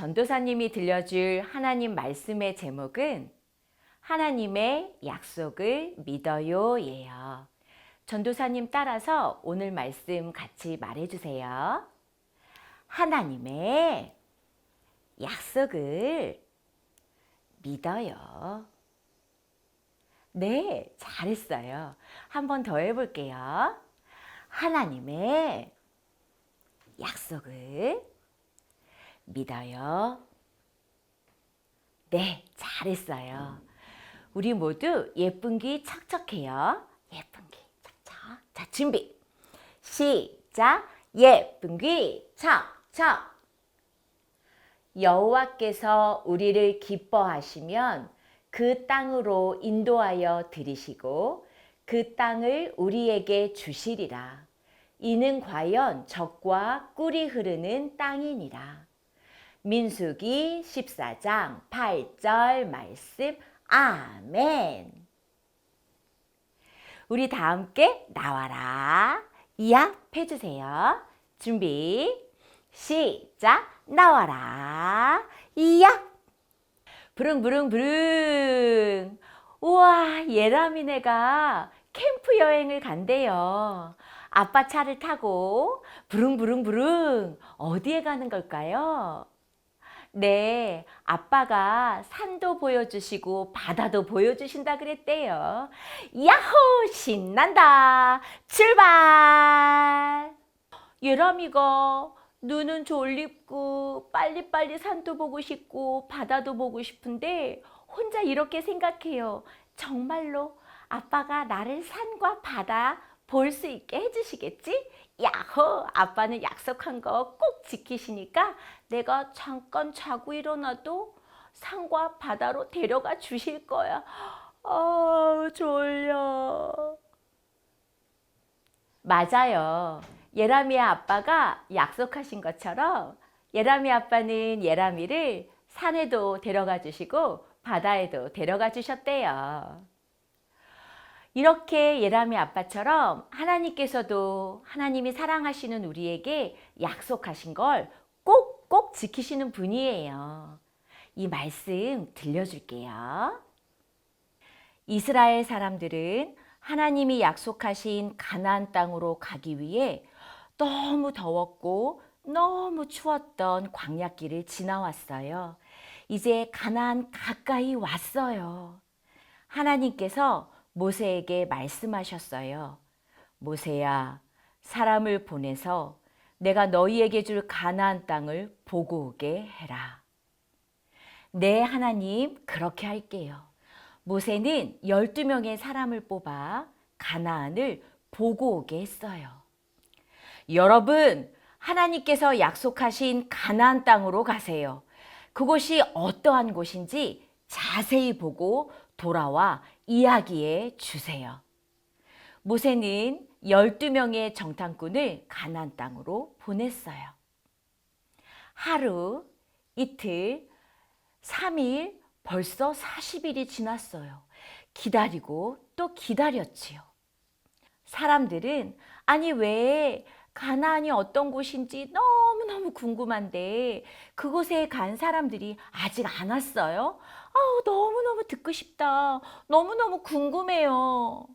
전도사님이 들려줄 하나님 말씀의 제목은 하나님의 약속을 믿어요예요. 전도사님 따라서 오늘 말씀 같이 말해주세요. 하나님의 약속을 믿어요. 네, 잘했어요. 한 번 더 해볼게요. 하나님의 약속을 믿어요. 네, 잘했어요. 우리 모두 예쁜 귀 척척해요. 예쁜 귀 척척. 자, 준비. 시작. 예쁜 귀 척척. 여호와께서 우리를 기뻐하시면 그 땅으로 인도하여 들이시고 그 땅을 우리에게 주시리라. 이는 과연 적과 꿀이 흐르는 땅이니라. 민수기 14장 8절 말씀 아멘. 우리 다 함께 나와라. 이합 해주세요. 준비. 시작. 나와라. 이합. 부릉부릉부릉. 우와, 예람이네가 캠프 여행을 간대요. 아빠 차를 타고 부릉부릉부릉 어디에 가는 걸까요? 네, 아빠가 산도 보여주시고 바다도 보여주신다 그랬대요. 야호! 신난다! 출발! 예람이가 눈은 졸립고 빨리빨리 산도 보고 싶고 바다도 보고 싶은데 혼자 이렇게 생각해요. 정말로 아빠가 나를 산과 바다 볼 수 있게 해주시겠지? 야호! 아빠는 약속한 거 꼭 지키시니까 내가 잠깐 자고 일어나도 산과 바다로 데려가 주실 거야. 아, 졸려. 맞아요. 예람이의 아빠가 약속하신 것처럼 예람이 아빠는 예람이를 산에도 데려가 주시고 바다에도 데려가 주셨대요. 이렇게 예람이 아빠처럼 하나님께서도 하나님이 사랑하시는 우리에게 약속하신 걸 꼭꼭 지키시는 분이에요. 이 말씀 들려줄게요. 이스라엘 사람들은 하나님이 약속하신 가나안 땅으로 가기 위해 너무 더웠고 너무 추웠던 광야길을 지나왔어요. 이제 가나안 가까이 왔어요. 하나님께서 모세에게 말씀하셨어요. 모세야, 사람을 보내서 내가 너희에게 줄 가나안 땅을 보고 오게 해라. 네, 하나님, 그렇게 할게요. 모세는 12명의 사람을 뽑아 가나안을 보고 오게 했어요. 여러분, 하나님께서 약속하신 가나안 땅으로 가세요. 그곳이 어떠한 곳인지 자세히 보고 돌아와 이야기해 주세요. 모세는 12명의 정탐꾼을 가나안 땅으로 보냈어요. 하루, 이틀, 3일, 벌써 40일이 지났어요. 기다리고 또 기다렸지요. 사람들은 아니 왜 가나안이 어떤 곳인지 너무너무 궁금한데 그곳에 간 사람들이 아직 안 왔어요? 아우 너무너무 듣고 싶다. 너무너무 궁금해요.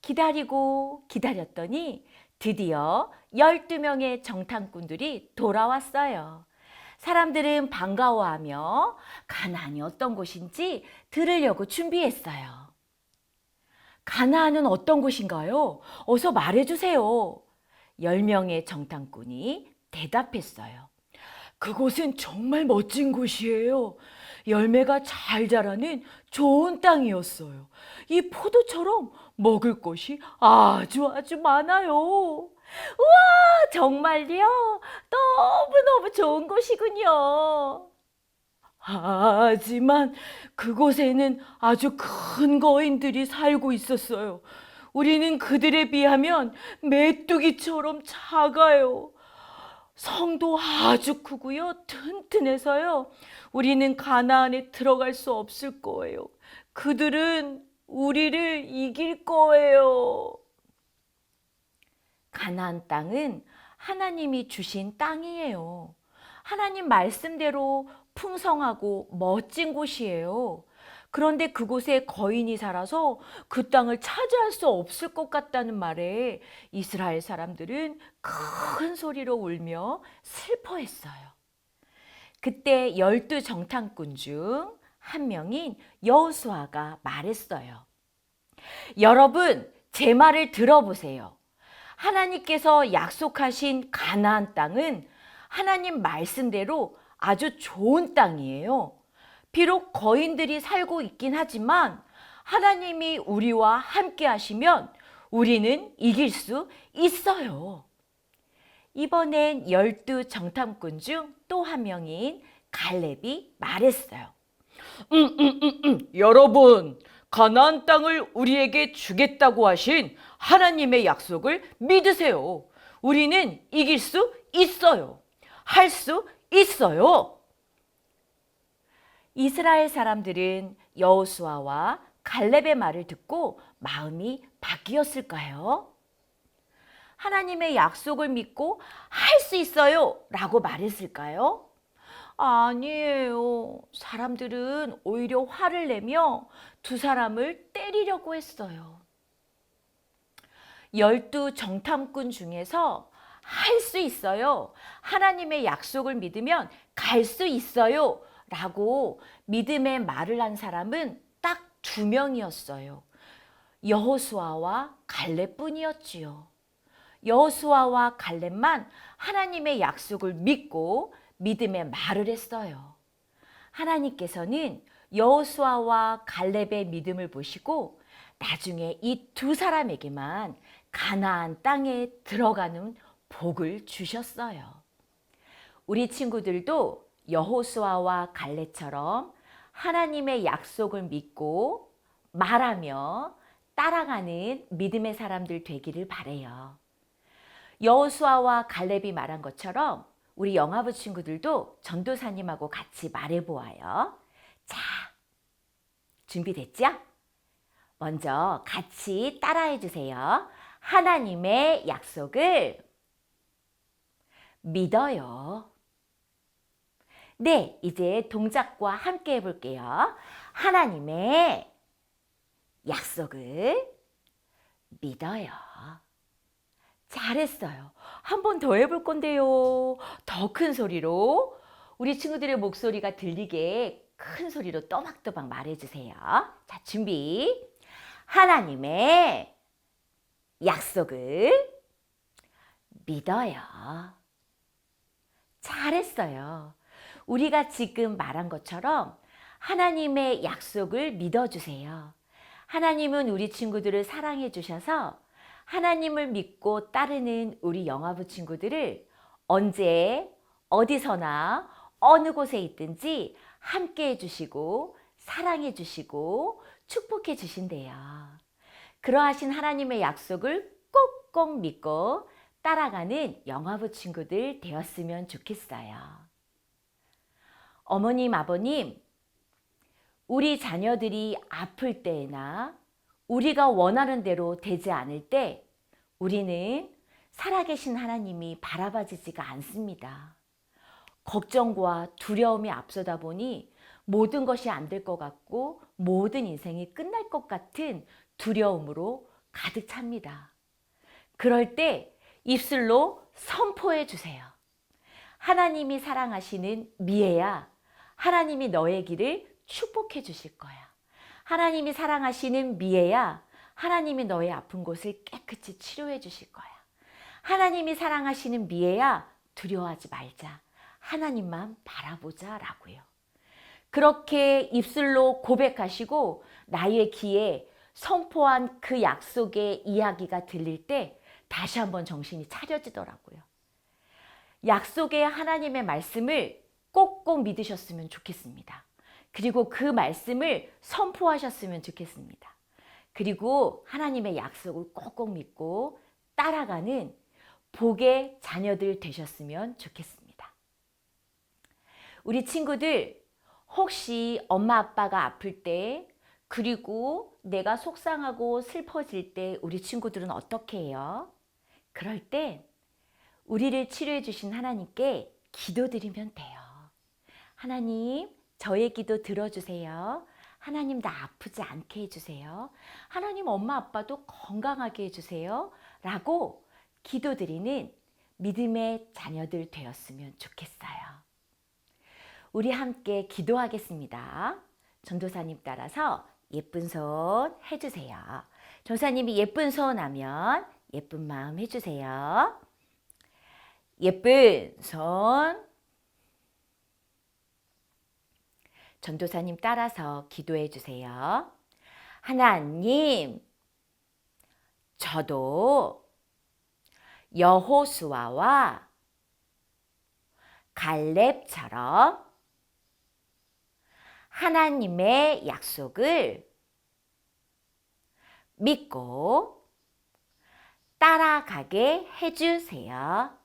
기다리고 기다렸더니 드디어 12명의 정탐꾼들이 돌아왔어요. 사람들은 반가워하며 가나안이 어떤 곳인지 들으려고 준비했어요. 가나안은 어떤 곳인가요? 어서 말해주세요. 10명의 정탐꾼이 대답했어요. 그곳은 정말 멋진 곳이에요. 열매가 잘 자라는 좋은 땅이었어요. 이 포도처럼 먹을 것이 아주 아주 많아요. 우와, 정말요? 너무너무 좋은 곳이군요. 하지만 그곳에는 아주 큰 거인들이 살고 있었어요. 우리는 그들에 비하면 메뚜기처럼 작아요. 성도 아주 크고요. 튼튼해서요. 우리는 가나안에 들어갈 수 없을 거예요. 그들은 우리를 이길 거예요. 가나안 땅은 하나님이 주신 땅이에요. 하나님 말씀대로 풍성하고 멋진 곳이에요. 그런데 그곳에 거인이 살아서 그 땅을 차지할 수 없을 것 같다는 말에 이스라엘 사람들은 큰 소리로 울며 슬퍼했어요. 그때 열두 정탐꾼 중 한 명인 여호수아가 말했어요. 여러분, 제 말을 들어보세요. 하나님께서 약속하신 가나안 땅은 하나님 말씀대로 아주 좋은 땅이에요. 비록 거인들이 살고 있긴 하지만 하나님이 우리와 함께 하시면 우리는 이길 수 있어요. 이번엔 열두 정탐꾼 중 또 한 명인 갈렙이 말했어요. 음, 음, 음, 음. 여러분, 가나안 땅을 우리에게 주겠다고 하신 하나님의 약속을 믿으세요. 우리는 이길 수 있어요. 할 수 있어요. 이스라엘 사람들은 여호수아와 갈렙의 말을 듣고 마음이 바뀌었을까요? 하나님의 약속을 믿고 할 수 있어요 라고 말했을까요? 아니에요. 사람들은 오히려 화를 내며 두 사람을 때리려고 했어요. 열두 정탐꾼 중에서 할 수 있어요. 하나님의 약속을 믿으면 갈 수 있어요. 라고 믿음의 말을 한 사람은 딱 두 명이었어요. 여호수아와 갈렙뿐이었지요. 여호수아와 갈렙만 하나님의 약속을 믿고 믿음의 말을 했어요. 하나님께서는 여호수아와 갈렙의 믿음을 보시고 나중에 이 두 사람에게만 가나안 땅에 들어가는 복을 주셨어요. 우리 친구들도 여호수아와 갈레처럼 하나님의 약속을 믿고 말하며 따라가는 믿음의 사람들 되기를 바래요. 여호수아와 갈렙이 말한 것처럼 우리 영화부 친구들도 전도사님하고 같이 말해 보아요. 자, 준비됐죠? 먼저 같이 따라해 주세요. 하나님의 약속을 믿어요. 네, 이제 동작과 함께 해볼게요. 하나님의 약속을 믿어요. 잘했어요. 한 번 더 해볼 건데요. 더 큰 소리로 우리 친구들의 목소리가 들리게 큰 소리로 또박또박 말해주세요. 자, 준비. 하나님의 약속을 믿어요. 잘했어요. 우리가 지금 말한 것처럼 하나님의 약속을 믿어주세요. 하나님은 우리 친구들을 사랑해 주셔서 하나님을 믿고 따르는 우리 영화부 친구들을 언제 어디서나 어느 곳에 있든지 함께 해주시고 사랑해 주시고 축복해 주신대요. 그러하신 하나님의 약속을 꼭꼭 믿고 따라가는 영화부 친구들 되었으면 좋겠어요. 어머님, 아버님, 우리 자녀들이 아플 때나 우리가 원하는 대로 되지 않을 때 우리는 살아계신 하나님이 바라봐지지가 않습니다. 걱정과 두려움이 앞서다 보니 모든 것이 안 될 것 같고 모든 인생이 끝날 것 같은 두려움으로 가득 찹니다. 그럴 때 입술로 선포해 주세요. 하나님이 사랑하시는 미애야, 하나님이 너의 길을 축복해 주실 거야. 하나님이 사랑하시는 미애야, 하나님이 너의 아픈 곳을 깨끗이 치료해 주실 거야. 하나님이 사랑하시는 미애야, 두려워하지 말자. 하나님만 바라보자 라고요. 그렇게 입술로 고백하시고 나의 귀에 선포한 그 약속의 이야기가 들릴 때 다시 한번 정신이 차려지더라고요. 약속의 하나님의 말씀을 꼭꼭 믿으셨으면 좋겠습니다. 그리고 그 말씀을 선포하셨으면 좋겠습니다. 그리고 하나님의 약속을 꼭꼭 믿고 따라가는 복의 자녀들 되셨으면 좋겠습니다. 우리 친구들 혹시 엄마 아빠가 아플 때 그리고 내가 속상하고 슬퍼질 때 우리 친구들은 어떻게 해요? 그럴 때 우리를 치료해 주신 하나님께 기도드리면 돼요. 하나님, 저의 기도 들어주세요. 하나님, 나 아프지 않게 해주세요. 하나님, 엄마, 아빠도 건강하게 해주세요. 라고 기도드리는 믿음의 자녀들 되었으면 좋겠어요. 우리 함께 기도하겠습니다. 전도사님 따라서 예쁜 손 해주세요. 전사님이 예쁜 손 하면 예쁜 마음 해주세요. 예쁜 손. 전도사님 따라서 기도해 주세요. 하나님, 저도 여호수아와 갈렙처럼 하나님의 약속을 믿고 따라가게 해주세요.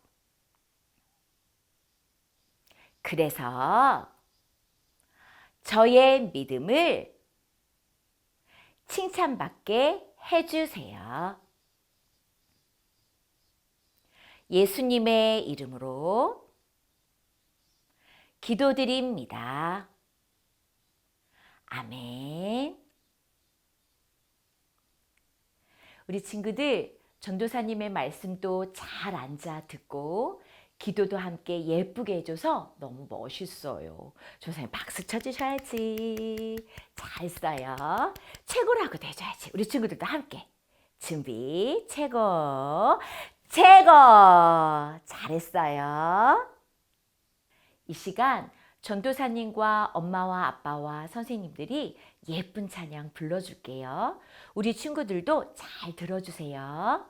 그래서 저의 믿음을 칭찬받게 해주세요. 예수님의 이름으로 기도드립니다. 아멘. 우리 친구들 전도사님의 말씀도 잘 앉아 듣고 기도도 함께 예쁘게 해줘서 너무 멋있어요. 조사님 박수 쳐주셔야지. 잘했어요. 최고라고도 해줘야지. 우리 친구들도 함께. 준비, 최고, 최고. 잘했어요. 이 시간 전도사님과 엄마와 아빠와 선생님들이 예쁜 찬양 불러줄게요. 우리 친구들도 잘 들어주세요.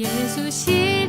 예수 시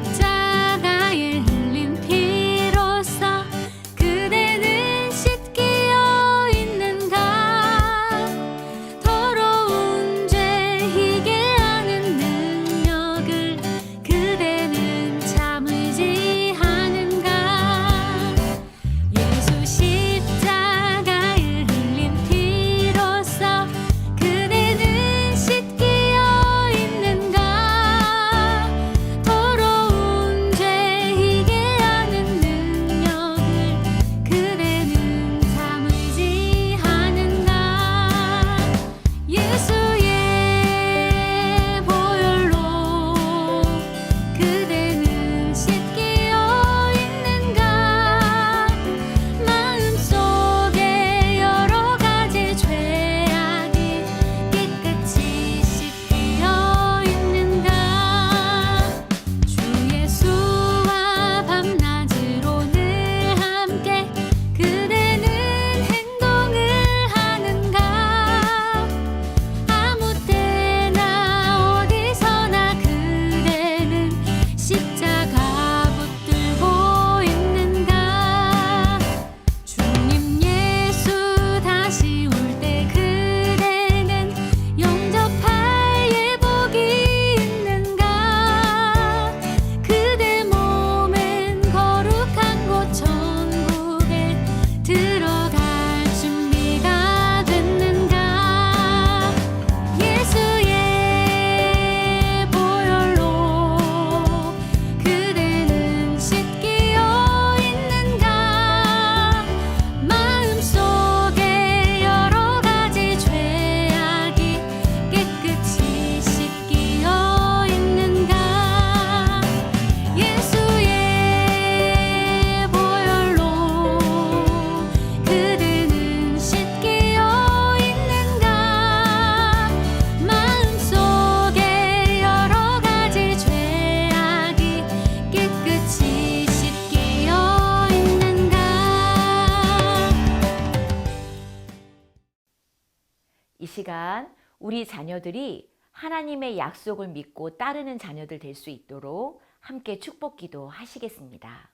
우리 자녀들이 하나님의 약속을 믿고 따르는 자녀들 될 수 있도록 함께 축복 기도 하시겠습니다.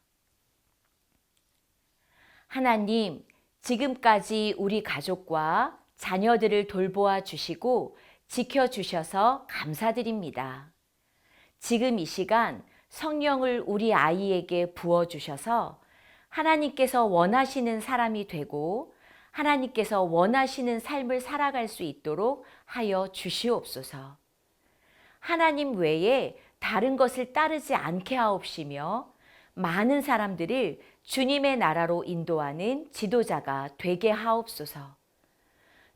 하나님, 지금까지 우리 가족과 자녀들을 돌보아 주시고 지켜 주셔서 감사드립니다. 지금 이 시간 성령을 우리 아이에게 부어 주셔서 하나님께서 원하시는 사람이 되고 하나님께서 원하시는 삶을 살아갈 수 있도록 하여 주시옵소서. 하나님 외에 다른 것을 따르지 않게 하옵시며 많은 사람들을 주님의 나라로 인도하는 지도자가 되게 하옵소서.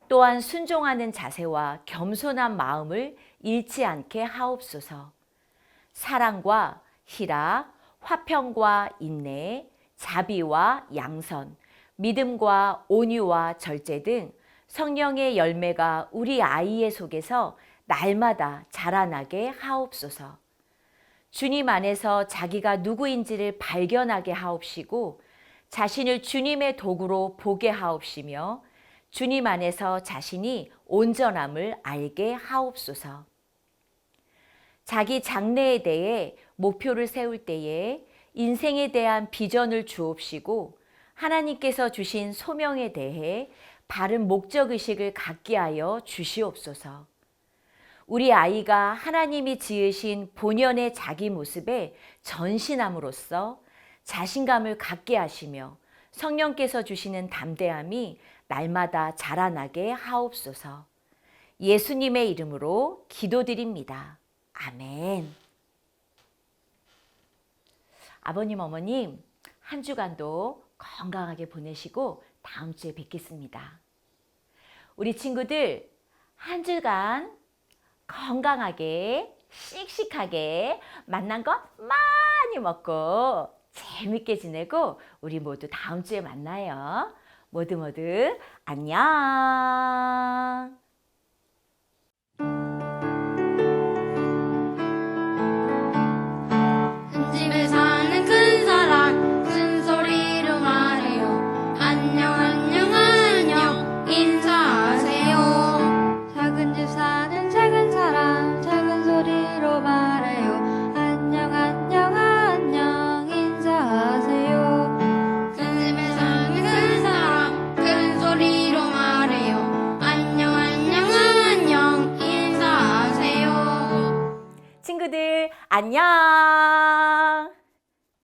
또한 순종하는 자세와 겸손한 마음을 잃지 않게 하옵소서. 사랑과 희락, 화평과 인내, 자비와 양선, 믿음과 온유와 절제 등 성령의 열매가 우리 아이의 속에서 날마다 자라나게 하옵소서. 주님 안에서 자기가 누구인지를 발견하게 하옵시고 자신을 주님의 도구로 보게 하옵시며 주님 안에서 자신이 온전함을 알게 하옵소서. 자기 장래에 대해 목표를 세울 때에 인생에 대한 비전을 주옵시고 하나님께서 주신 소명에 대해 바른 목적 의식을 갖게 하여 주시옵소서. 우리 아이가 하나님이 지으신 본연의 자기 모습에 전신함으로써 자신감을 갖게 하시며 성령께서 주시는 담대함이 날마다 자라나게 하옵소서. 예수님의 이름으로 기도드립니다. 아멘. 아버님, 어머님, 한 주간도 건강하게 보내시고 다음 주에 뵙겠습니다. 우리 친구들, 한 주간 건강하게, 씩씩하게 만난 거 많이 먹고 재밌게 지내고 우리 모두 다음 주에 만나요. 모두 모두 안녕.